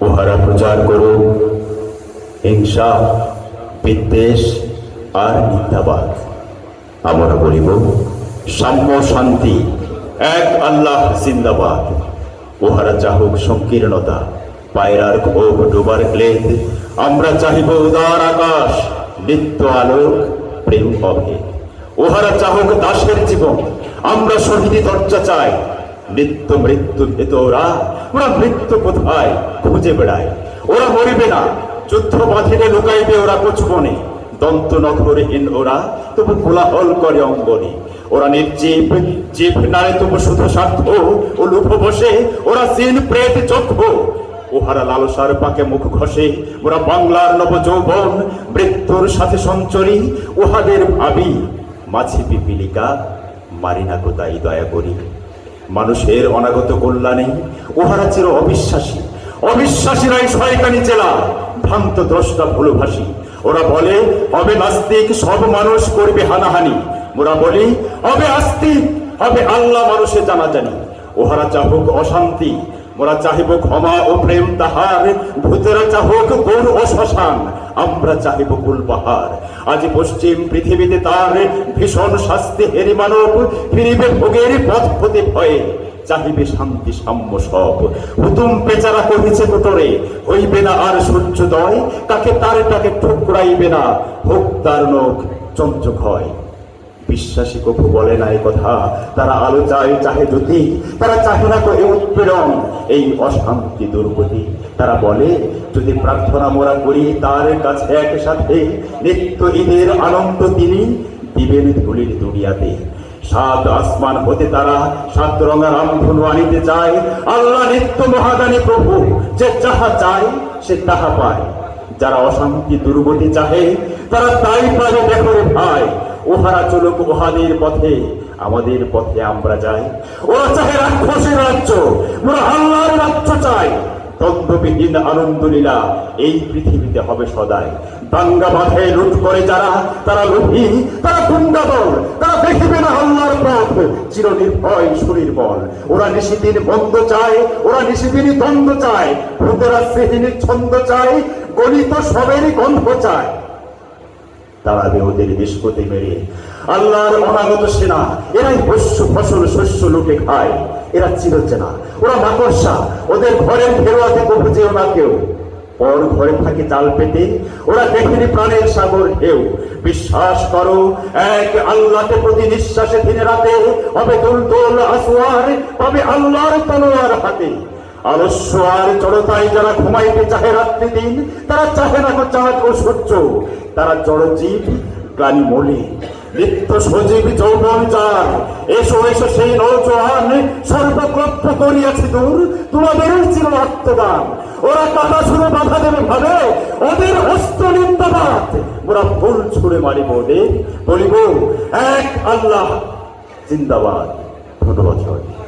উহারা প্রচার করুক। হিংসা, বিদ্বেষ আর মিথ্যাবাদ। আমরা বলিব, সাম্য শান্তি, এক আল্লাহ জিন্দাবাদ। উহারা চাহুক সংকীর্ণতা, পায়রার ক্ষোভ, ডোবার ক্লেদ, আমরা চাহিব উদার আকাশ, নিত্য আলোক, প্রেম, অভেদ। উহারা চাহুক দাসের জীবন, আমরা শহীদি দরজা চাই। নিত্য মৃত্যু ভেত ওরা ওরা মৃত্যু কোথায়? খুঁজে বেড়ায়। ওরা মরিবে না। যুদ্ধ বাঁধিলে লুকাইবে ওরা কোচবনে। দন্ত নখরহীন ওরা, তবু কোলাহল করে অঙ্গনে। ওরা নির্জীব, জীব নারে তবু শুধু স্বার্থ। ও লুভ বসে, ওরা সিন প্রেত চক্ষ। ওহারা লালসার পাকে মুখ ঘষে, ওরা বাংলার নব যৌবন মৃত্যুর সাথে সঞ্চরী, উহাদের ভাবি। মাছি পিপিলিকা, মারিনা কোথায় দয়া করি। মানুষের অনাগত কল্যাণে উহারা চির অবিশ্বাসী। অবিশ্বাসীরাই শয়তানি জেলা ভ্রান্ত দ্রষ্টা ভুলভাষী ওরা বলে, হবে নাস্তিক, সব মানুষ করবে হানাহানি। ওরা বলি, হবে আস্তিক, হবে আল্লাহ মানুষে জানা জানি ওহারা চাহুক অশান্তি মোরা চাহিব ক্ষমা ও প্রেম তাহার, ভূতেরা চাহুক গৌর ও শ্মশান, আমরা চাহিব কুল পাহাড়। আজ পশ্চিম পৃথিবীতে তার ভীষণ শাস্তি, হেরি মানব ফিরিবে ভোগের পথ হতে ভয়ে চাহিবে শান্তি সাম্য সব। হুতুম পেচারা কহিছে কোটরে, হইবে না আর সূর্যোদয় তাকে তার তাকে ঠুকরাইবে না, হোক তার নখ চঞ্চক হয়। বিশ্বাসী কভু বলে না কথা। তারা আলো চায়, চাহে জ্যোতি, তারা চাহে না এই উৎপীড়ন। এই অশান্তি দুর্গতি। তারা বলে, যদি প্রার্থনা মোরা করি, তার কাছে একসাথে নিত্য ঈদের আনন্দ তিনি দিবেন ধুলির দুনিয়াতে। সাত আসমান হতে তারা সাত রঙা রামধনু আনিতে চায়। আল্লাহ নিত্য মহাদানী প্রভু, যে যাহা চায়, সে তাহা পায়। যারা অশান্তি দুর্গতি চাহে, তারা তাই পারে দেখো ভাই। ওহারা চলুক ওহাদের পথে, আমাদের পথে আমরা যাই। ওরা চাহে রাক্ষসের রাজ্য, ওরা আল্লাহর রাজ্য চাই দ্বন্দ্ববিহীন আনন্দ লীলা এই পৃথিবীতে হবে সদাই। দাঙ্গা বাঁধে লুট করে যারা, তারা লোভী, তারা গুন্ডা তারা দেখিবে না আল্লাহর পথ চির নির্ভয় শরীর বল ওরা নিশিদিন বন্ধ চায়, ওরা নিশিদিন দ্বন্দ্ব চায়। ভূতেরা শ্রেহীন ছন্দ চায় গণিত সবেরই গন্ধ চায়। তাড়াবে ওদের নিষ্পতি মেরে আল্লাহর অনাগত সেনা, এরাই শস্য ফসল, শস্য লোকে খায়। এরা চিরচেনা, ওরা মাকড়সা, ওদের ঘরের ফেরোয়াতে বুঝেও না কেউ। পর ঘরে থাকে জাল পেতে, ওরা দেখেনি প্রাণের সাগর ঢেউ। বিশ্বাস করো, এক আল্লাহকে প্রতি নিঃশ্বাসে দিনে রাতে হবে দোল দোল আসোয়ার পাবে আল্লাহর তলোয়ার হাতে। আলস্য আর জড়তায় যারা ঘুমাইতে চাহে রাত্রি দিন, তারা চাহে না চাঁদ ও সূর্য। তারা জড়জীব, প্রাণী মলি। নিত্য সজীব যৌবন যার। এসো এসো সেই নৌজোয়ান সর্বক্রপ্য করিয়াছে দূর। তোমাদের ছিল আত্মদান ওরা কাটা ছুড়ে বাধা দেবে ভাবে। ওদের অস্ত্র নিন্দাবাদ ওরা ফুল ছুড়ে মারিব ওদের। বলিব, এক আল্লাহ, জিন্দাবাদ। ধন্যবাদ সবাই